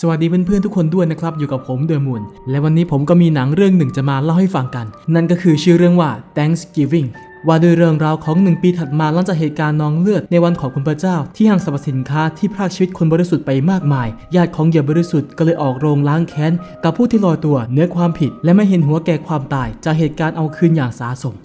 สวัสดีเพื่อนๆทุกคนด้วยนะครับอยู่กับผมเดอะมูนและวันนี้ผมก็มีหนังเรื่องหนึ่งจะมาเล่าให้ฟังกัน นั่นก็คือชื่อเรื่องว่า Thanksgiving ว่าด้วยเรื่องราวของหนึ่งปีถัดมาหลังจากเหตุการณ์นองเลือดในวันขอบคุณพระเจ้า ที่ห้างสรรพสินค้าที่พรากชีวิตคนบริสุทธิ์ไปมากมาย ญาติของเหยื่อบริสุทธิ์ก็เลยออกโรงล้างแค้นกับผู้ที่ลอยตัวเนื้อความผิด และไม่เห็นหัวแก่ความตายจากเหตุการณ์เอาคืนอย่างสาสม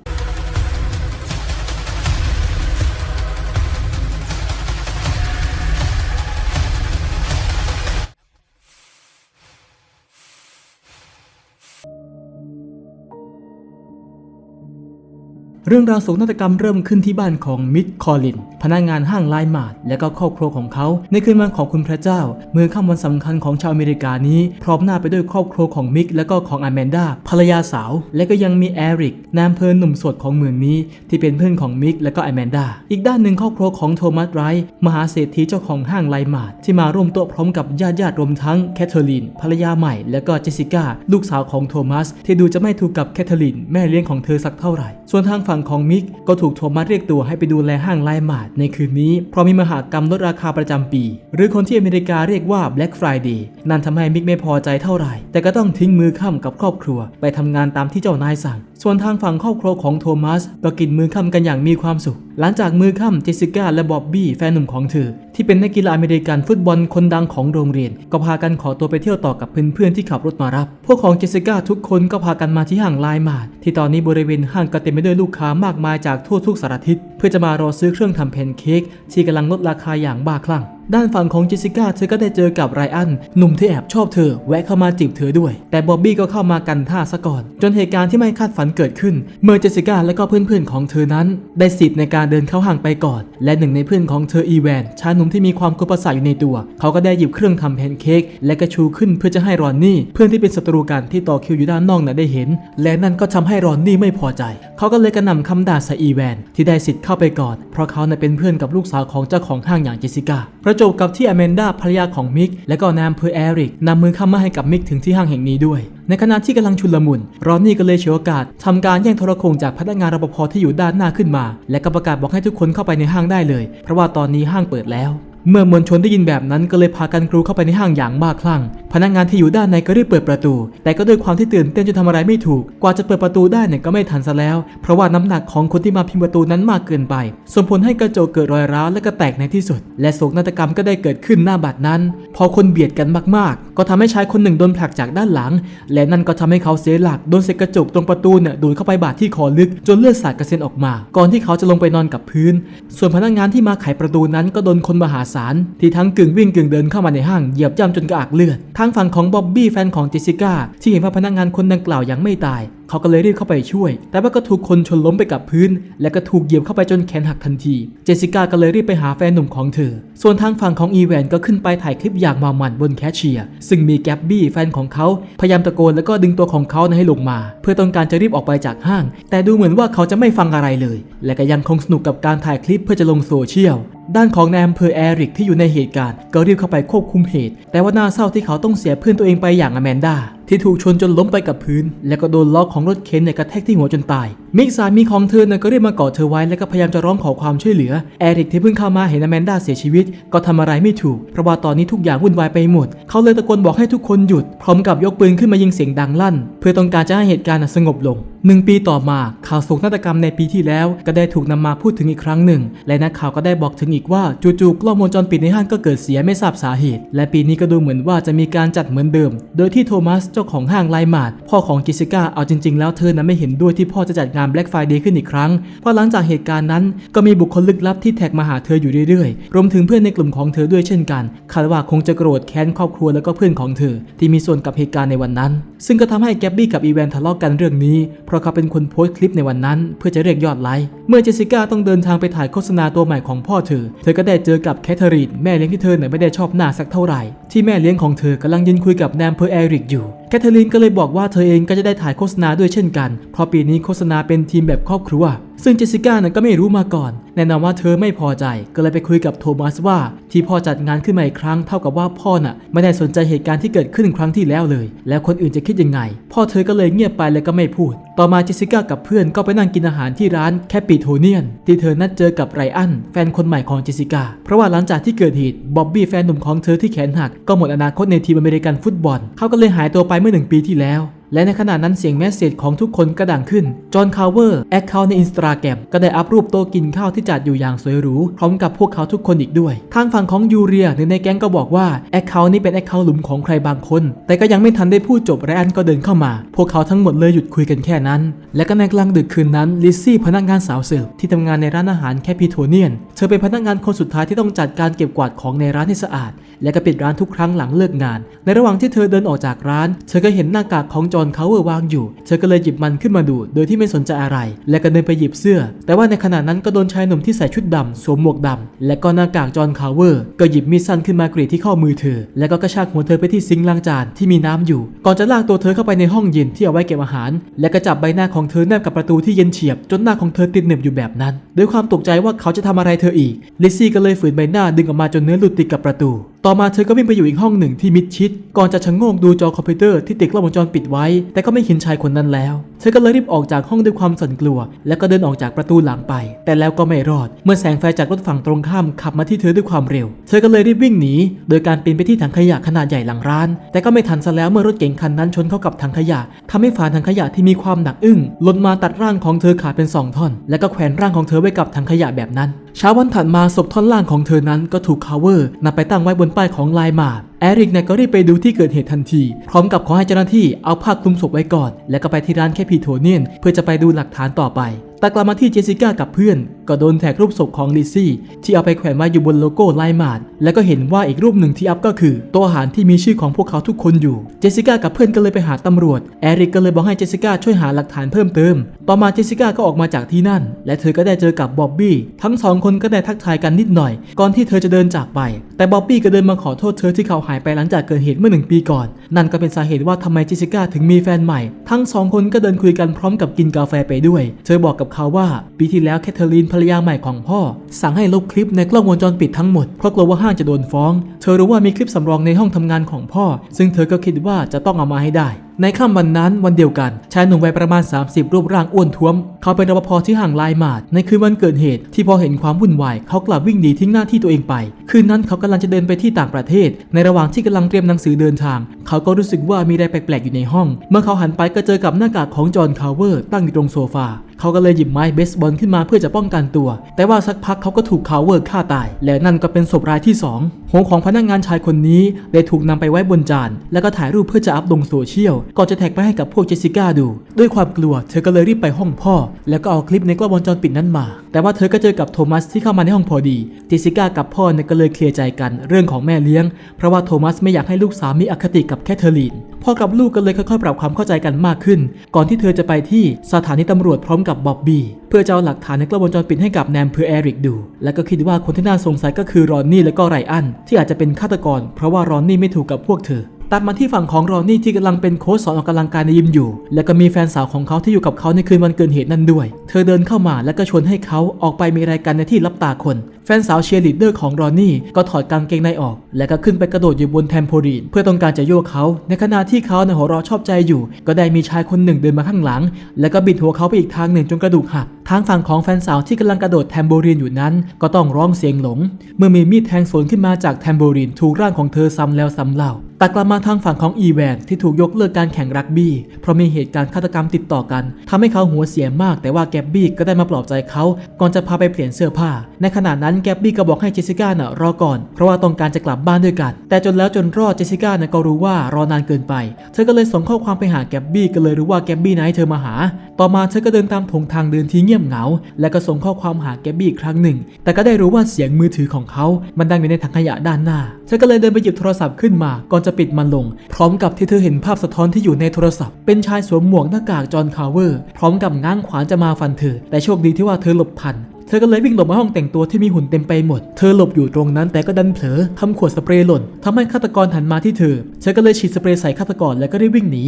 เรื่องราวโศกนาฏกรรมเริ่มขึ้นที่บ้านของมิดคอลิน พนักงานห้างไลน์มาร์ทและก็ครอบครัวของเขา ในคืนวันของคุณพระเจ้า เมื่อค่ำวันสำคัญของชาวอเมริกานี้ พร้อมหน้าไปด้วยครอบครัวของมิกและก็ของอแมนดาภรรยาสาว และก็ยังมีแอริกนายอำเภอหนุ่มสดของเมืองนี้ ที่เป็นเพื่อนของมิกและก็อแมนดาอีกด้านหนึ่งครอบครัวของโทมัสไรท์มหาเศรษฐีเจ้าของห้างไลน์มาร์ทที่มาร่วมโต๊ะพร้อมกับญาติญาติรวมทั้งแคทเธอรีนภรรยาใหม่และก็เจสสิก้าลูกสาวของโทมัสที่ดูจะไม่ถูกกับแคทเธอรีนแม่เลี้ยงของเธอสักเท่าไหร่ส่วนทางฝั่งของมิกก็ถูกโทมัสเรียกตัวให้ไปดูแลห้างไลน์มาร์ทในคืนนี้ เพราะมีมหากรรมลดราคาประจำปี หรือคนที่อเมริกาเรียกว่า Black Friday นั่นทำให้มิกไม่พอใจเท่าไหร่ แต่ก็ต้องทิ้งมือค่ากับครอบครัว ไปทำงานตามที่เจ้านายสั่ง ส่วนทางฝั่งครอบครัวของโทมัสก็กินมือค่ำกันอย่างมีความสุข หลังจากมือค่ำเจสสิก้าและบ๊อบบี้แฟนหนุ่มของเธอ ที่เป็นนักกีฬาอเมริกันฟุตบอลคนดังของโรงเรียน ก็พากันขอตัวไปเที่ยวต่อกับเพื่อนๆที่ขับรถมารับ พวกของเจสสิก้าทุกคนก็พากันมาที่ห้างไลมาร์ทที่ตอนนี้บริเวณห้างก็เต็มไปด้วยลูกค้ามากมายจากทั่วทุกสารทิศเพื่อจะมารอซื้อเครื่องทำแพนเค้กที่กำลังลดราคาอย่างบ้าคลั่ง ด้านฝั่งของเจสสิก้าเธอก็ได้เจอกับไรอันหนุ่มที่แอบชอบเธอแวะเข้ามาจีบเธอด้วย แต่บ๊อบบี้ก็เข้ามากันท่าซะก่อน จนเหตุการณ์ที่ไม่คาดฝันเกิดขึ้น เมื่อเจสสิก้าและก็เพื่อนๆของเธอนั้น ได้สิทธิ์ในการเดินเข้าห้างไปก่อน และหนึ่งในเพื่อนของเธออีแวนชายหนุ่มที่มีความกุประสาทอยู่ในตัว เขาก็ได้หยิบเครื่องทำแพนเค้กและก็ชูขึ้นเพื่อจะให้รอนนี่เพื่อนที่เป็นศัตรูกันที่ต่อคิวอยู่ด้านนอกน่ะได้เห็น และนั่นก็ทำให้รอนนี่ไม่พอใจ เขาก็เลยกระหน่ำคำด่าใส่อีแวนที่ได้สิทธิ์เข้าไปก่อน เพราะเขาเป็นเพื่อนกับลูกสาวของเจ้าของห้างอย่างเจสสิก้าประจวบกับที่อแมนดาภรรยาของมิก และก็นายอำเภอแอริกนำมือเข้ามาให้กับมิกถึงที่ห้างแห่งนี้ด้วย ในขณะที่กำลังชุลมุน รอนนี่ก็เลยเฉลยโอกาสทำการแย่งโทรโขงจากพนักงานรปภที่อยู่ด้านหน้าขึ้นมา และก็ประกาศบอกให้ทุกคนเข้าไปในห้างได้เลย เพราะว่าตอนนี้ห้างเปิดแล้ว เมื่อมวลชนได้ยินแบบนั้นก็เลยพากันกรูเข้าไปในห้างอย่างบ้าคลั่ง พนักงานที่อยู่ด้านในก็รีบเปิดประตู แต่ก็ด้วยความที่ตื่นเต้นจนทำอะไรไม่ถูก กว่าจะเปิดประตูได้เนี่ยก็ไม่ทันซะแล้ว เพราะว่าน้ำหนักของคนที่มาพิงประตูนั้นมากเกินไป ส่งผลให้กระจกเกิดรอยร้าวและก็แตกในที่สุด และโศกนาฏกรรมก็ได้เกิดขึ้นหน้าบัดนั้น พอคนเบียดกันมากๆ ก็ทำให้ชายคนหนึ่งโดนผลักจากด้านหลัง และนั่นก็ทำให้เขาเสียหลักโดนเศษกระจกตรงประตูเนี่ยดูดเข้าไปบาดที่คอลึกจนเลือดสาดกระเซ็นออกมา ก่อนที่เขาจะลงไปนอนกับพื้น ส่วนพนักงานที่มาไขประตูนั้นก็โดนคนมหาศาลที่ทั้งกึ่งวิ่งกึ่งเดินเข้ามาในห้างเหยียบย่ำจนกระอักเลือดทางฝั่งของบ๊อบบี้แฟนของเจสิก้าที่เห็นว่าพนักงานคนดังกล่าวยังไม่ตาย เขาก็เลยรีบเข้าไปช่วย แต่ว่าก็ถูกคนชนล้มไปกับพื้น และก็ถูกเหยียบเข้าไปจนแขนหักทันที เจสิก้าก็เลยรีบไปหาแฟนหนุ่มของเธอ ส่วนทางฝั่งของอีแวนก็ขึ้นไปถ่ายคลิปอย่างมามันบนแคชเชียร์ซึ่งมีแกบบี้แฟนของเขาพยายามตะโกนแล้วก็ดึงตัวของเขาให้ลงมา เพื่อต้องการจะรีบออกไปจากห้าง แต่ดูเหมือนว่าเขาจะไม่ฟังอะไรเลย และก็ยังคงสนุกกับการถ่ายคลิปเพื่อจะลงโซเชียล ด้านของนายอำเภอแอริกที่อยู่ในเหตุการณ์ก็รีบเข้าไปควบคุมเหตุ แต่ว่าน่าเศร้าที่เขาต้องเสียเพื่อนตัวเองไปอย่างอแมนดา ที่ถูกชนจนล้มไปกับพื้น แล้วก็โดนล้อของรถเข็นเนี่ยกระแทกที่หัวจนตาย มิกสามีของเธอเนี่ยก็เรีบมากอดเธอไว้แล้วก็พยายามจะร้องขอความช่วยเหลือ แอริกที่เพิ่งเข้ามาเห็นอแมนดาเสียชีวิต ก็ทำอะไรไม่ถูก เพราะว่าตอนนี้ทุกอย่างวุ่นวายไปหมด เขาเลยตะโกนบอกให้ทุกคนหยุด พร้อมกับยกปืนขึ้นมายิงเสียงดังลั่น เพื่อต้องการจะให้เหตุการณ์สงบลงหนึ่งปีต่อมาข่าวโศกนาฏกรรมในปีที่แล้ว ก็ได้ถูกนำมาพูดถึงอีกครั้งหนึ่ง และนักข่าวก็ได้บอกถึงอีกว่าจู่ๆกล้องวงจรปิดในห้างก็เกิดเสียไม่ทราบสาเหตุ และปีนี้ก็ดูเหมือนว่าจะมีการจัดเหมือนเดิม โดยที่โทมัสจ้าของห้างไลมาร์ทพ่อของกิสก้าเอาจริง ๆ แล้วเธอนั้นไม่เห็นด้วยที่พ่อจะจัดงาน Black Friday ขึ้นอีกครั้ง เพราะหลังจากเหตุการณ์นั้นก็มีบุคคลลึกลับที่แท็กมาหาเธออยู่เรื่อยๆ รวมถึงเพื่อนในกลุ่มของเธอด้วยเช่นกันคาดว่าคงจะโกรธแค้นครอบครัวแล้วก็เพื่อนของเธอ ที่มีส่วนกับเหตุการณ์ในวันนั้น ซึ่งก็ทำให้แกบบี้กับอีแวนทะเลาะกันเรื่องนี้ เพราะเขาเป็นคนโพสต์คลิปในวันนั้น เพื่อจะเรียกยอดไลค์เมื่อเจสสิก้าต้องเดินทางไปถ่ายโฆษณาตัวใหม่ของพ่อเธอ เธอก็ได้เจอกับแคทเธอรีนแม่เลี้ยงที่เธอเนี่ยไม่ได้ชอบหน้าสักเท่าไหร่ ที่แม่เลี้ยงของเธอกำลังยืนคุยกับแนมเพอร์แอริกอยู่ แคทเธอรีนก็เลยบอกว่าเธอเองก็จะได้ถ่ายโฆษณาด้วยเช่นกัน เพราะปีนี้โฆษณาเป็นทีมแบบครอบครัว ซึ่งเจสสิก้านั้นก็ไม่รู้มาก่อน แน่นอนว่าเธอไม่พอใจ ก็เลยไปคุยกับโทมัสว่า ที่พ่อจัดงานขึ้นมาอีกครั้งเท่ากับว่าพ่อน่ะไม่ได้สนใจเหตุการณ์ที่เกิดขึ้นครั้งที่แล้วเลย แล้วคนอื่นจะคิดยังไง พ่อเธอก็เลยเงียบไปแล้วก็ไม่พูด ต่อมาเจสสิก้ากับเพื่อนก็ไปนั่งกินอาหารที่ร้านแคปิโทเนียน ที่เธอนัดเจอกับไรอันแฟนคนใหม่ของเจสสิก้าเพราะว่าหลังจากที่เกิดเหตุบ๊อบบี้แฟนหนุ่มของเธอที่แขนหักก็หมดอนาคตในทีมอเมริกันฟุตบอลเขาก็เลยหายตัวไปเมื่อหนึ่งปีที่แล้ว และในขณะนั้นเสียงแมสเซจของทุกคนก็ดังขึ้น จอห์นคาร์เวอร์แอคเคาท์ในอินสตาแกรมก็ได้อัพรูปโต๊ะกินข้าวที่จัดอยู่อย่างสวยหรู พร้อมกับพวกเขาทุกคนอีกด้วย ทางฝั่งของยูเรียหรือในแก๊งก็บอกว่าแอคเคาท์นี้เป็นแอคเคาท์หลุมของใครบางคน แต่ก็ยังไม่ทันได้พูดจบไรอันก็เดินเข้ามา พวกเขาทั้งหมดเลยหยุดคุยกันแค่นั้น และก็ในกลางดึกคืนนั้นลิซซี่พนักงานสาวเสิร์ฟที่ทำงานในร้านอาหารแคปิโทเนียน เธอเป็นพนักงานคนสุดท้ายที่ต้องจัดการเก็บกวาดของในร้านให้สะอาด และก็ปิดร้านทุกครั้งหลังเลิกงาน ในระหว่างที่เธอเดินออกจากร้าน เธอก็เห็นหน้ากากของจอห์นคาเวอร์วางอยู่ เธอก็เลยหยิบมันขึ้นมาดู โดยที่ไม่สนใจอะไร และก็เดินไปหยิบเสื้อ แต่ว่าในขณะนั้นก็โดนชายหนุ่มที่ใส่ชุดดำสวมหมวกดำและก็หน้ากากจอห์นคาเวอร์ก็หยิบมีดสั้นขึ้นมากรีดที่ข้อมือเธอ และก็กระชากหัวเธอไปที่ซิงค์ล้างจานที่มีน้ำอยู่ ก่อนจะลากตัวเธอเข้าไปในห้องเย็นที่เอาไว้เก็บอาหาร และก็จับใบหน้าของเธอแนบกับประตูที่เย็นเฉียบจนหน้าของเธอติดเหน็บอยู่แบบนั้น ด้วยความตกใจว่าเขาจะทำอะไรเธออีกลิซซี่ก็เลยฝืนใบหน้าดึงออกมาจนเนื้อหลุดติดกับประตู ต่อมาเธอก็วิ่งไปอยู่อีกห้องหนึ่งที่มิดชิด ก่อนจะชะโงกดูจอคอมพิวเตอร์ที่ติดกล้องวงจรปิดไว้ แต่ก็ไม่เห็นชายคนนั้นแล้ว เธอก็เลยรีบออกจากห้องด้วยความสั่นกลัว แล้วก็เดินออกจากประตูหลังไป แต่แล้วก็ไม่รอด เมื่อแสงไฟจากรถฝั่งตรงข้ามขับมาที่เธอด้วยความเร็ว เธอก็เลยรีบวิ่งหนี โดยการปีนไปที่ถังขยะขนาดใหญ่หลังร้าน แต่ก็ไม่ทันซะแล้วเมื่อรถเก๋งคันนั้นชนเข้ากับถังขยะทำให้ฝาถังขยะที่มีความหนักอึ้งหล่นมาตัดร่างของเธอขาดเป็นสองท่อน และก็แขวนร่างของเธอไว้กับถังขยะแบบนั้น เช้าวันถัดมาศพท่อนล่างของเธอนั้นก็ถูกคาเวอร์นำไปตั้งไว้บนป้ายของไลน์มาร์แอริกเนี่ยก็รีบไปดูที่เกิดเหตุทันที พร้อมกับขอให้เจ้าหน้าที่เอาผ้าคลุมศพไว้ก่อน แล้วก็ไปที่ร้านแคปิโทเนียน เพื่อจะไปดูหลักฐานต่อไป แต่กลับมาที่เจสสิก้ากับเพื่อน ก็โดนแท็กรูปศพของลิซซี่ที่เอาไปแขวนไว้อยู่บนโลโก้ไลมาร์แล้วก็เห็นว่าอีกรูปหนึ่งที่อัพก็คือตัวอาหารที่มีชื่อของพวกเขาทุกคนอยู่ เจสสิก้ากับเพื่อนก็เลยไปหาตำรวจ แอริกก็เลยบอกให้เจสสิก้าช่วยหาหลักฐานเพิ่มเติม ต่อมาเจสสิก้าก็ออกมาจากที่นั่น และเธอก็ได้เจอกับบ๊อบบี้ ทั้งสองคนก็ได้ทักทายกันนิดหน่อย ก่อนที่เธอจะเดินจากไป แต่บ๊อบบี้ก็เดินมาขอโทษเธอที่เขาหายไปหลังจากเกิดเหตุเมื่อหนึ่งปีก่อน นั่นก็เป็นสาเหตุว่าทำไมเจสสิก้าถึงมีแฟนใหม่ ทั้งสองคนก็เดินคุยกันพร้อมกับกินกาแฟไปด้วย เธอบอกกับเขาว่า ปีที่แล้วแคทเธอรีนภรรยาใหม่ของพ่อ สั่งให้ลบคลิปในกล้องวงจรปิดทั้งหมดเพราะกลัวว่าห้างจะโดนฟ้อง เธอรู้ว่ามีคลิปสำรองในห้องทำงานของพ่อ ซึ่งเธอก็คิดว่าจะต้องเอามาให้ได้ ในค่ำวันนั้นวันเดียวกันชายหนุ่มวัยประมาณ 30 รูปร่างอ้วนท้วม เขาเป็นรปภที่ห่างไลน์มาด ในคืนวันเกิดเหตุที่พอเห็นความวุ่นวายเขากลับวิ่งหนีทิ้งหน้าที่ตัวเองไป คืนนั้นเขากำลังจะเดินไปที่ต่างประเทศ ในระหว่างที่กำลังเตรียมหนังสือเดินทาง เขาก็รู้สึกว่ามีอะไรแปลกๆอยู่ในห้อง เมื่อเขาหันไปก็เจอกับหน้ากากของจอห์นคาร์เวอร์ตั้งอยู่ตรงโซฟาเขาก็เลยหยิบไม้เบสบอลขึ้นมาเพื่อจะป้องกันตัว แต่ว่าสักพักเขาก็ถูกคาร์เวอร์ฆ่าตาย และนั่นก็เป็นศพรายที่ 2หัวของพนักงานชายคนนี้ได้ถูกนำไปไว้บนจาน แล้วก็ถ่ายรูปเพื่อจะอัพลงโซเชียล ก่อนจะแท็กไปให้กับพวกเจสสิก้าดู ด้วยความกลัวเธอก็เลยรีบไปห้องพ่อ แล้วก็เอาคลิปในกล้องวงจรปิดนั้นมา แต่ว่าเธอก็เจอกับโทมัสที่เข้ามาในห้องพอดี เจสสิก้ากับพ่อเนี่ยก็เลยเคลียร์ใจกันเรื่องของแม่เลี้ยง เพราะว่าโทมัสไม่อยากให้ลูกสาวมีอคติกับแคทเธอรีน พ่อกับลูกก็เลยค่อยๆ ปรับความเข้าใจกันมากขึ้น ก่อนที่เธอจะไปที่สถานีตำรวจพร้อมกับบ๊อบบี้เพื่อจะเอาหลักฐานในกล้องวงจรปิดให้กับแนมเพอแอริกดู และก็คิดว่าคนที่น่าสงสัยก็คือรอนนี่และก็ไรอันที่อาจจะเป็นฆาตกร เพราะว่ารอนนี่ไม่ถูกกับพวกเธอ ตัดมาที่ฝั่งของรอนนี่ที่กำลังเป็นโค้ชสอนออกกำลังกายในยิมอยู่ และก็มีแฟนสาวของเขาที่อยู่กับเขาในคืนวันเกิดเหตุนั้นด้วย เธอเดินเข้ามาและก็ชวนให้เขาออกไปมีรายการในที่รับตาคน แฟนสาวเชียร์ลีดเดอร์ของรอนนี่ก็ถอดกางเกงในออก และก็ขึ้นไปกระโดดอยู่บนแทมโพลีนเพื่อต้องการจะโยกเขา ในขณะที่เขาในหัวเราะชอบใจอยู่ ก็ได้มีชายคนหนึ่งเดินมาข้างหลัง แล้วก็บิดหัวเขาไปอีกทางหนึ่งจนกระดูกหักทางฝั่งของแฟนสาวที่กำลังกระโดดแทมโบรีนอยู่นั้น ก็ต้องร้องเสียงหลง เมื่อมีมีดแทงสวนขึ้นมาจากแทมโบรีนถูกร่างของเธอซ้ำแล้วซ้ำเล่าแต่กลับมาทางฝั่งของอีแวนที่ถูกยกเลิกการแข่งรักบี้ เพราะมีเหตุการณ์ฆาตกรรมติดต่อกันทำให้เขาหัวเสียมาก แต่ว่าแกบบี้ก็ได้มาปลอบใจเขาก่อนจะพาไปเปลี่ยนเสื้อผ้า ในขณะนั้นแกบบี้ก็บอกให้เจสสิก้าน่ะรอก่อน เพราะว่าต้องการจะกลับบ้านด้วยกัน แต่จนแล้วจนรอดเจสสิก้าน่ะก็รู้ว่ารอนานเกินไป เธอก็เลยส่งข้อความไปหาแกบบี้ก็เลยรู้ว่าแกบบี้นัดให้เธอมาหา ต่อมาเธอก็เดินตามถงทางเดินที่เงียบเหงา และก็ส่งข้อความหาแกบบี้อีกครั้งหนึ่ง แต่ก็ได้รู้ว่าเสียงมือถือของเขา มันดังอยู่ในถังขยะด้านหน้า เธอก็เลยเดินไปหยิบโทรศัพท์ขึ้นมาก่อนจะปิดมันลง พร้อมกับที่เธอเห็นภาพสะท้อนที่อยู่ในโทรศัพท์ เป็นชายสวมหมวกหน้ากากจอห์นคาร์เวอร์ พร้อมกับง้างขวานจะมาฟันเธอ แต่โชคดีที่ว่าเธอหลบทันเธอก็เลยวิ่งหลบมาห้องแต่งตัวที่มีหุ่นเต็มไปหมด เธอหลบอยู่ตรงนั้นแต่ก็ดันเผลอทำขวดสเปรย์หล่นทำให้ฆาตกรหันมาที่เธอ เธอก็เลยฉีดสเปรย์ใส่ฆาตกรแล้วก็ได้วิ่งหนี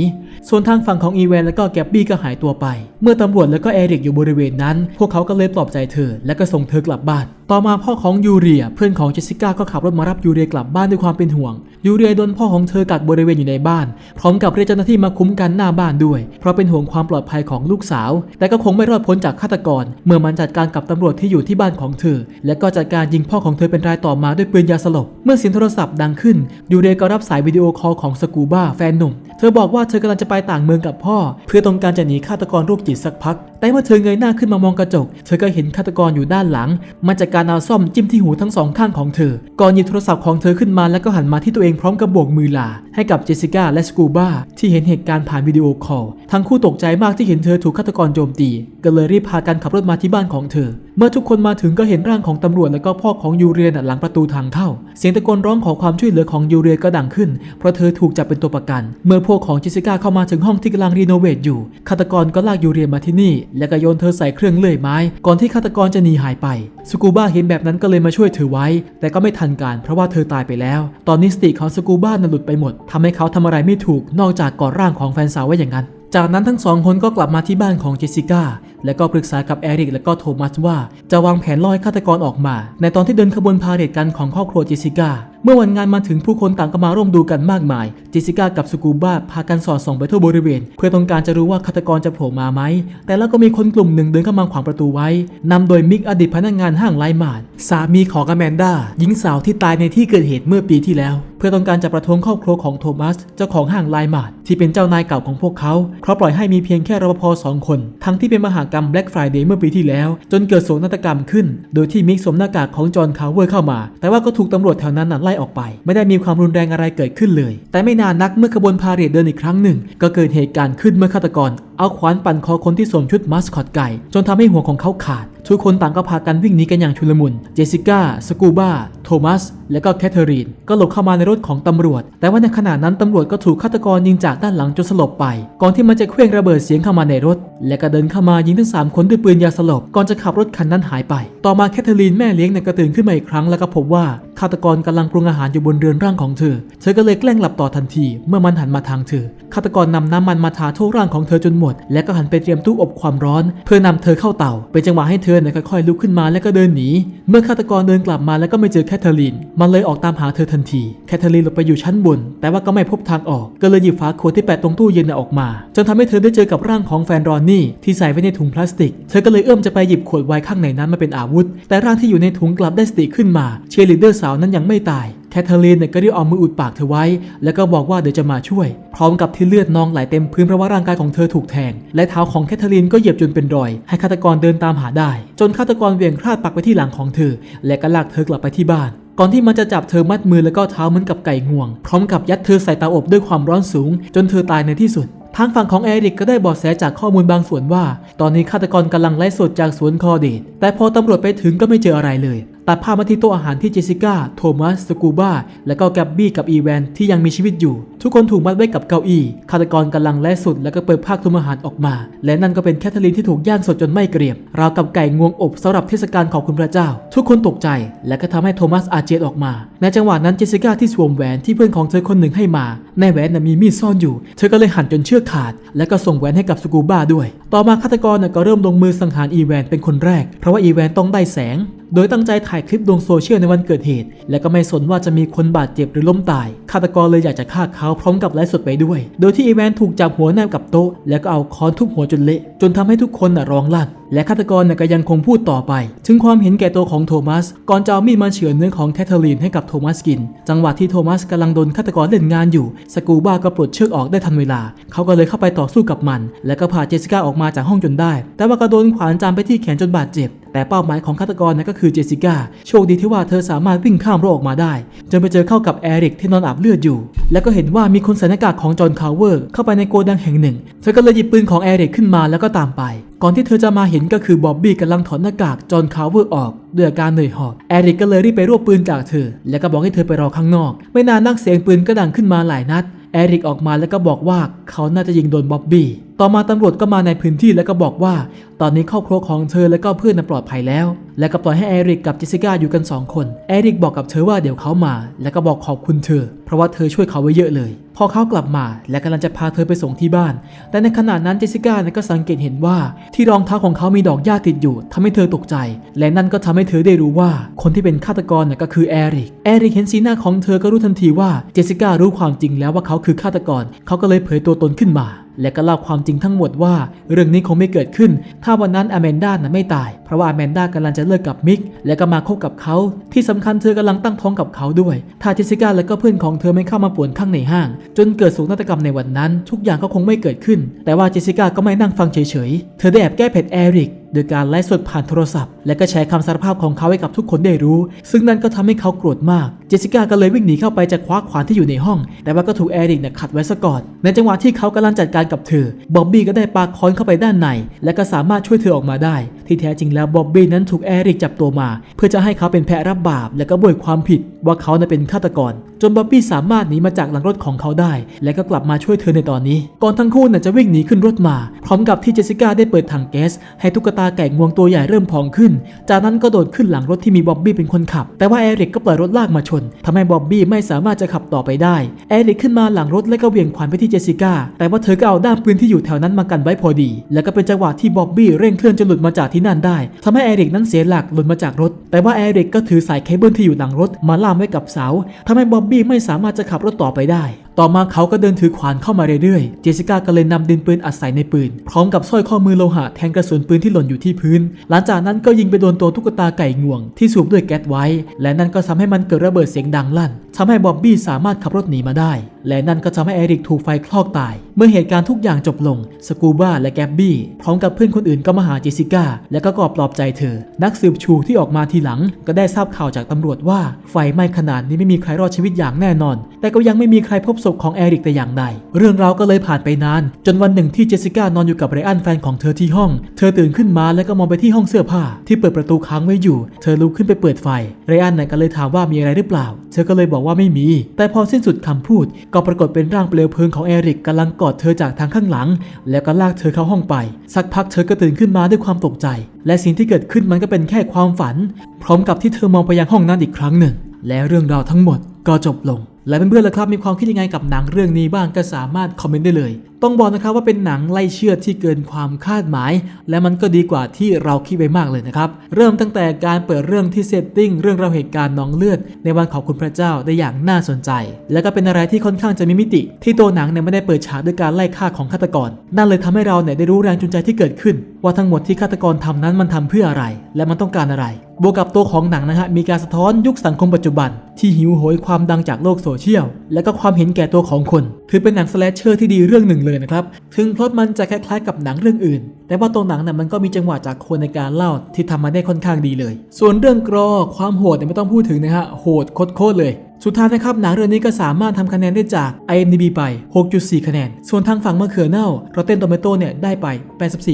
ส่วนทางฝั่งของอีแวนและก็แกบบี้ก็หายตัวไป เมื่อตำรวจและก็แอริกอยู่บริเวณนั้น พวกเขาก็เลยปลอบใจเธอ และก็ส่งเธอกลับบ้าน ต่อมาพ่อของยูเรียเพื่อนของเจสสิก้าก็ขับรถมารับยูเรียกลับบ้านด้วยความเป็นห่วง ยูเรียโดนพ่อของเธอกักบริเวณอยู่ในบ้าน พร้อมกับเรียกเจ้าหน้าที่มาคุ้มกันหน้าบ้านด้วย เพราะเป็นห่วงความปลอดภัยของลูกสาว แต่ก็คงไม่รอดพ้นจากฆาตกร เมื่อมันจัดการกับตำรวจที่อยู่ที่บ้านของเธอ และก็จัดการยิงพ่อของเธอเป็นรายต่อมาด้วยปืนยาสลบ เมื่อเสียงโทรศัพท์ดังขึ้น ยูเรียก็รับสายวิดีโอคอลของสกูบ้าแฟนหนุ่ม เธอบอกว่าเธอกำลังจะไปต่างเมืองกับพ่อ เพื่อต้องการจะหนีฆาตกรโรคจิตสักพัก แต่เมื่อเธอเงยหน้าขึ้นมามองกระจก เธอก็เห็นฆาตกรอยู่ด้านหลังมันจากการเอาซ่อมจิ้มที่หูทั้งสองข้างของเธอ ก่อนหยิบโทรศัพท์ของเธอขึ้นมาแล้วก็หันมาที่ตัวเองพร้อมกับโบกมือลา ให้กับเจสิก้าและสกูบ้าที่เห็นเหตุการณ์ผ่านวิดีโอคอลทั้งคู่ตกใจมากที่เห็นเธอถูกฆาตกรโจมตี ก็เลยรีบพากันขับรถมาที่บ้านของเธอ เมื่อทุกคนมาถึงก็เห็นร่างของตำรวจและก็พ่อของยูเรียนหลังประตูทางเข้า เสียงตะโกนร้องขอความช่วยเหลือของยูเรียก็ดังขึ้น เพราะเธอถูกจับเป็นตัวประกัน เมื่อพวกของเจสิก้าเข้ามาถึงห้องที่กำลังรีโนเวทอยู่ฆาตกรก็ลากยูเรียมาที่นี่ และก็โยนเธอใส่เครื่องเลื่อยไม้ ก่อนที่ฆาตกรจะหนีหายไปสกูบ้าเห็นแบบนั้นก็เลยมาช่วยเธอไว้ แต่ก็ไม่ทันการเพราะว่าเธอตายไปแล้ว ตอนนี้สติของสกูบ้านั้นหลุดไปหมดทำให้เขาทำอะไรไม่ถูกนอกจากกอดร่างของแฟนสาวไว้อย่างนั้น จากนั้นทั้งสองคนก็กลับมาที่บ้านของเจสสิก้าและก็ปรึกษากับแอริกและก็โทมัสว่าจะวางแผนล่อให้ฆาตกรออกมา ในตอนที่เดินขบวนพาเหรดกันของครอบครัวเจสิก้าเมื่อวันงานมาถึงผู้คนต่างก็มาร่วมดูกันมากมาย เจสิก้ากับสกูบ้าพากันสอดส่องไปทั่วบริเวณ เพื่อต้องการจะรู้ว่าฆาตกรจะโผล่มาไหม แต่แล้วก็มีคนกลุ่มหนึ่งเดินเข้ามาขวางประตูไว้นำโดยมิกอดีตพนักงานห้างไลมาร์ดสามีของอแมนดาหญิงสาวที่ตายในที่เกิดเหตุเมื่อปีที่แล้ว เพื่อต้องการจะประท้วงครอบครัวของโทมัส เจ้าของห้างไลมาร์ดที่เป็นเจ้านายเก่าของพวกเขา เพราะปล่อยให้มีเพียงแค่รปภสองคน ทั้งที่เป็นมหากรรม Black Friday เมื่อปีที่แล้ว จนเกิดโศกนาฏกรรมขึ้น โดยที่มิกสวมหน้ากากของจอห์นคาวเวอร์เข้ามา แต่ว่าก็ถูกตำรวจแถวนั้นนะไล่ออกไป ไม่ได้มีความรุนแรงอะไรเกิดขึ้นเลย แต่ไม่นานนักเมื่อขบวนพาเหรดเดินอีกครั้งหนึ่ง ก็เกิดเหตุการณ์ขึ้นเมื่อฆาตกร เอาขวานปั่นคอคนที่สวมชุดมัสคอตไก่ จนทำให้หัวของเขาขาดทุกคนต่างก็พากันวิ่งหนีกันอย่างชุลมุน เจสิก้า สกูบ้า โทมัส และก็แคทเธอรีน ก็หลบเข้ามาในรถของตำรวจ แต่ว่าในขณะนั้นตำรวจก็ถูกฆาตกรยิงจากด้านหลังจนสลบไป ก่อนที่มันจะเคลื่องระเบิดเสียงเข้ามาในรถ และก็เดินเข้ามายิงทั้งสามคนด้วยปืนยาสลบ ก่อนจะขับรถคันนั้นหายไป ต่อมาแคทเธอรีนแม่เลี้ยงเนี่ยก็ตื่นขึ้นมาอีกครั้งแล้วก็พบว่า ฆาตกรกำลังปรุงอาหารอยู่บนเรือนร่างของเธอ เธอก็เลยแกล้งหลับต่อทันที เมื่อมันหันมาทางเธอ ฆาตกรนำน้ำมันมาทาทั่วร่างของเธอจนหมด และก็หันไปเตรียมตู้อบความร้อน เพื่อนำเธอเข้าเตา เป็นจังหวะให้เธอเนี่ยค่อยๆลุกขึ้นมาแล้วก็เดินหนี เมื่อฆาตกรเดินกลับมาแล้วก็ไม่เจอแคทเธอรีน มันเลยออกตามหาเธอทันที แคทเธอรีนหลบไปอยู่ชั้นบน แต่ว่าก็ไม่พบทางออก ก็เลยหยิบฝาขวดที่แปะตรงตู้เย็นออกมา จนทำให้เธอได้เจอกับร่างของแฟนรอนนี่ที่ใส่ไว้ในถุงพลาสติก เธอก็เลยเอื้อมจะไปหยิบขวดไวน์ข้างในนั้นมาเป็นอาวุธ แต่ร่างที่อยู่ในถุงกลับได้สติขึ้นมาเชียร์ลีดเดอร์สาวนั้นยังไม่ตาย แคทเธอรีนเนี่ยก็รีบเอามืออุดปากเธอไว้ แล้วก็บอกว่าเดี๋ยวจะมาช่วย พร้อมกับที่เลือดนองไหลเต็มพื้นเพราะว่าร่างกายของเธอถูกแทง และเท้าของแคทเธอรีนก็เหยียบจนเป็นรอย ให้ฆาตกรเดินตามหาได้ จนฆาตกรเวียงคลาดปักไปที่หลังของเธอ และก็ลากเธอกลับไปที่บ้านก่อนที่มันจะจับเธอมัดมือแล้วก็เท้าเหมือนกับไก่งวง พร้อมกับยัดเธอใส่เตาอบด้วยความร้อนสูง จนเธอตายในที่สุด ทางฝั่งของเอริกก็ได้เบาะแสจากข้อมูลบางส่วนว่า ตอนนี้ฆาตกรกำลังไล่สดจากสวนคอเดตแต่พอตำรวจไปถึงก็ไม่เจออะไรเลย ตัดภาพมาที่โต๊ะอาหารที่เจสสิก้า โทมัส สกูบ้า และก็แกบบี้กับอีแวนที่ยังมีชีวิตอยู่ทุกคนถูกมัดไว้กับเก้าอี้ฆาตกรกำลังไล่สุดแล้วก็เปิดภาคทุมอาหารออกมา และนั่นก็เป็นแคทเธอรีนที่ถูกย่างสดจนไม่เกรียมราวกับไก่งวงอบสำหรับเทศกาลของคุณพระเจ้า ทุกคนตกใจ และก็ทำให้โทมัสอาเจียนออกมา ในจังหวะนั้นเจสสิก้าที่สวมแหวนที่เพื่อนของเธอคนหนึ่งให้มา ในแหวนน่ะมีมีดซ่อนอยู่ เธอก็เลยหั่นจนเชือกขาด และก็ส่งแหวนให้กับสกูบ้าด้วย ต่อมาฆาตกรก็เริ่มลงมือสังหารอีแวนเป็นคนแรก เพราะว่าอีแวนต้องได้แสงโดยตั้งใจถ่ายคลิปลงโซเชียลในวันเกิดเหตุ และก็ไม่สนว่าจะมีคนบาดเจ็บหรือล้มตายฆาตกรเลยอยากจะฆ่าเขาพร้อมกับไลฟ์สดไปด้วย โดยที่อีแวนถูกจับหัวแนบกับโต๊ะแล้วก็เอาค้อนทุบหัวจนเละ จนทำให้ทุกคนน่ะร้องลั่น และฆาตกรน่ะก็ยังคงพูดต่อไป ถึงความเห็นแก่ตัวของโทมัส ก่อนจะเอามีดมาเฉือนเนื้อของแคทเธอรีนให้กับโทมัสกิน จังหวะที่โทมัสกำลังโดนฆาตกรเล่นงานอยู่ สกูบ้าก็ปลดเชือกออกได้ทันเวลา เขาก็เลยเข้าไปต่อสู้กับมัน แล้วก็พาเจสสิก้าออกมาจากห้องจนได้ แต่ว่าก็โดนขวานจามไปที่แขนจนบาดเจ็บ แต่เป้าหมายของฆาตกรนั่นก็คือเจสสิก้า โชคดีที่ว่าเธอสามารถวิ่งข้ามโรคออกมาได้ จนไปเจอเข้ากับแอริกที่นอนอาบเลือดอยู่ แล้วก็เห็นว่ามีคนใส่หน้ากากของจอห์นคาร์เวอร์เข้าไปในโกดังแห่งหนึ่ง เธอก็เลยหยิบปืนของแอริกขึ้นมาแล้วก็ตามไป ก่อนที่เธอจะมาเห็นก็คือบ๊อบบี้กำลังถอดหน้ากากจอห์นคาร์เวอร์ออกด้วยอาการเหนื่อยหอบแอริกก็เลยรีบไปรวบปืนจากเธอ แล้วก็บอกให้เธอไปรอข้างนอก ไม่นานนักเสียงปืนก็ดังขึ้นมาหลายนัดแอริกออกมาแล้วก็บอกว่าเขาน่าจะยิงโดนบ๊อบบี้ ต่อมาตำรวจก็มาในพื้นที่แล้วก็บอกว่า ตอนนี้ครอบครัวของเธอและก็เพื่อนน่ะปลอดภัยแล้ว และก็ปล่อยให้เอริกกับเจสสิก้าอยู่กันสองคน เอริกบอกกับเธอว่าเดี๋ยวเขามา แล้วก็บอกขอบคุณเธอ เพราะว่าเธอช่วยเขาไว้เยอะเลย พอเขากลับมาและกำลังจะพาเธอไปส่งที่บ้าน แต่ในขณะนั้นเจสสิก้าก็สังเกตเห็นว่า ที่รองเท้าของเขามีดอกหญ้าติดอยู่ทำให้เธอตกใจ และนั่นก็ทำให้เธอได้รู้ว่าคนที่เป็นฆาตกรก็คือเอริก เอริกเห็นสีหน้าของเธอก็รู้ทันทีว่าเจสสิก้ารู้ความจริงแล้วว่าเขาคือฆาตกร เขาก็เลยเผยตัวตนขึ้นมา และก็เล่าความจริงทั้งหมดว่า เรื่องนี้คงไม่เกิดขึ้น ถ้าวันนั้นอแมนด้านั้นไม่ตาย เพราะว่าแมนด้ากำลังจะเลิกกับมิก และก็มาคบกับเขา ที่สำคัญเธอกำลังตั้งท้องกับเขาด้วย ถ้าเจสสิก้าและก็เพื่อนของเธอไม่เข้ามาป่วนข้างในห้าง จนเกิดโศกนาฏกรรมในวันนั้น ทุกอย่างก็คงไม่เกิดขึ้น แต่ว่าเจสสิก้าก็ไม่นั่งฟังเฉยๆ เธอได้แอบแก้เผ็ดเอริกโดยการไลฟ์สดผ่านโทรศัพท์ และก็แชร์คำสารภาพของเขาให้กับทุกคนได้รู้ ซึ่งนั่นก็ทำให้เขาโกรธมาก เจสสิก้าก็เลยวิ่งหนีเข้าไปจะคว้าขวานที่อยู่ในห้อง แต่ว่าก็ถูกแอริกเนี่ยขัดไว้ซะก่อน ในจังหวะที่เขากำลังจัดการกับเธอ บอบบี้ก็ได้ปาค้อนเข้าไปด้านใน และก็สามารถช่วยเธอออกมาได้ ที่แท้จริงแล้วบ๊อบบี้นั้นถูกแอริกจับตัวมา เพื่อจะให้เขาเป็นแพะรับบาป และก็บวยความผิดว่าเขาน่ะเป็นฆาตกร จนบ๊อบบี้สามารถหนีมาจากหลังรถของเขาได้ และก็กลับมาช่วยเธอในตอนนี้ ก่อนทั้งคู่น่ะจะวิ่งหนีขึ้นรถมา พร้อมกับที่เจสสิก้าได้เปิดถังแก๊ส ให้ตุ๊กตาไก่งวงตัวใหญ่เริ่มพองขึ้น จากนั้นก็โดดขึ้นหลังรถที่มีบ๊อบบี้เป็นคนขับ แต่ว่าเอริกก็ปล่อยรถลากมาชนทำให้บ๊อบบี้ไม่สามารถจะขับต่อไปได้เอริกขึ้นมาหลังรถและก็เหวี่ยงขวานไปที่เจสสิก้า แต่ว่าเธอก็เอาด้ามปืนที่อยู่แถวนั้นมากันไว้พอดี แล้วก็เป็นจังหวะที่บ๊อบบี้เร่งเครื่องจนหลุดมาจากที่นั่นได้ทำให้เอริกนั้นเสียหลักหล่นมาจากรถ แต่ว่าเอริกก็ถือสายเคเบิลที่อยู่หลังรถมาล่ามไว้กับเสาทำให้บ๊อบบี้ไม่สามารถจะขับรถต่อไปได้ ต่อมาเขาก็เดินถือขวานเข้ามาเรื่อยๆ เจสิก้าก็เลยนำดินปืนอัดใส่ในปืน พร้อมกับสร้อยข้อมือโลหะแทนกระสุนปืนที่หล่นอยู่ที่พื้น หลังจากนั้นก็ยิงไปโดนตัวตุ๊กตาไก่งวง ที่สูบด้วยแก๊สไว้ และนั่นก็ทำให้มันเกิดระเบิดเสียงดังลั่นทำให้บ๊อบบี้สามารถขับรถหนีมาได้ และนั่นก็ทำให้เอริกถูกไฟคลอกตาย เมื่อเหตุการณ์ทุกอย่างจบลง สกูบ้าและแกบบี้พร้อมกับเพื่อนคนอื่นก็มาหาเจสสิก้าและก็กอบปลอบใจเธอ นักสืบชูที่ออกมาทีหลัง ก็ได้ทราบข่าวจากตำรวจว่าไฟไหม้ขนาดนี้ไม่มีใครรอดชีวิตอย่างแน่นอน แต่ก็ยังไม่มีใครพบศพของเอริกแต่อย่างใด เรื่องราวก็เลยผ่านไปนาน จนวันหนึ่งที่เจสสิก้านอนอยู่กับไรอันแฟนของเธอที่ห้อง เธอตื่นขึ้นมาแล้วก็มองไปที่ห้องเสื้อผ้า ที่เปิดประตูค้างไว้อยู่ เธอลุกขึ้นไปเปิดไฟ ไรอันน่ะก็เลยถามว่ามีอะไรหรือเปล่า เธอก็เลยบอกว่าไม่มี แต่พอสิ้นสุดคำพูด ก็ปรากฏเป็นร่างเปลวเพลิงของเอริกกำลังกอดเธอจากทางข้างหลัง แล้วก็ลากเธอเข้าห้องไป สักพักเธอก็ตื่นขึ้นมาด้วยความตกใจ และสิ่งที่เกิดขึ้นมันก็เป็นแค่ความฝัน พร้อมกับที่เธอมองไปยังห้องนั้นอีกครั้งหนึ่ง และเรื่องราวทั้งหมดก็จบลง และเพื่อนๆล่ะครับมีความคิดยังไงกับหนังเรื่องนี้บ้างก็สามารถคอมเมนต์ได้เลย ต้องบอกนะครับว่าเป็นหนังไล่เชื่อที่เกินความคาดหมาย และมันก็ดีกว่าที่เราคิดไปมากเลยนะครับ เริ่มตั้งแต่การเปิดเรื่องที่เซตติ้งเรื่องราวเหตุการณ์น้องเลือด ในวันขอบคุณพระเจ้าได้อย่างน่าสนใจ และก็เป็นอะไรที่ค่อนข้างจะมีมิติ ที่ตัวหนังเนี่ยไม่ได้เปิดฉากด้วยการไล่ฆ่าของฆาตกร นั่นเลยทำให้เราเนี่ยได้รู้แรงจูงใจที่เกิดขึ้น ว่าทั้งหมดที่ฆาตกรทำนั้นมันทำเพื่ออะไร และมันต้องการอะไรบวกกับตัวของหนังนะฮะมีการสะท้อนยุคสังคมปัจจุบัน ที่หิวโหยความดังจากโลกโซเชียล และก็ความเห็นแก่ตัวของคน ถือเป็นหนังสแลชเชอร์ที่ดีเรื่องหนึ่งเลยนะครับ ถึงพล็อตมันจะคล้ายๆกับหนังเรื่องอื่น แต่ว่าตัวหนังเนี่ยมันก็มีจังหวะจากคนในการเล่าที่ทำมาได้ค่อนข้างดีเลย ส่วนเรื่องกรอความโหดเนี่ยไม่ต้องพูดถึงนะฮะ โหดโคตรๆเลย สุดท้ายนะครับหนังเรื่องนี้ก็สามารถทำคะแนนได้จาก IMDb ไป 6.4 คะแนน ส่วนทางฝั่งมะเขือเน่า Rotten Tomato เนี่ยได้ไป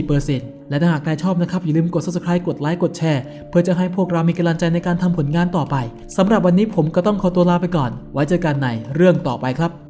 84%และถ้าหากนายชอบนะครับ อย่าลืมกด subscribe กดไลค์ กดแชร์ เพื่อจะให้พวกเรามีกำลังใจในการทำผลงานต่อไปสำหรับวันนี้ผมก็ต้องขอตัวลาไปก่อน ไว้เจอกันในเรื่องต่อไปครับ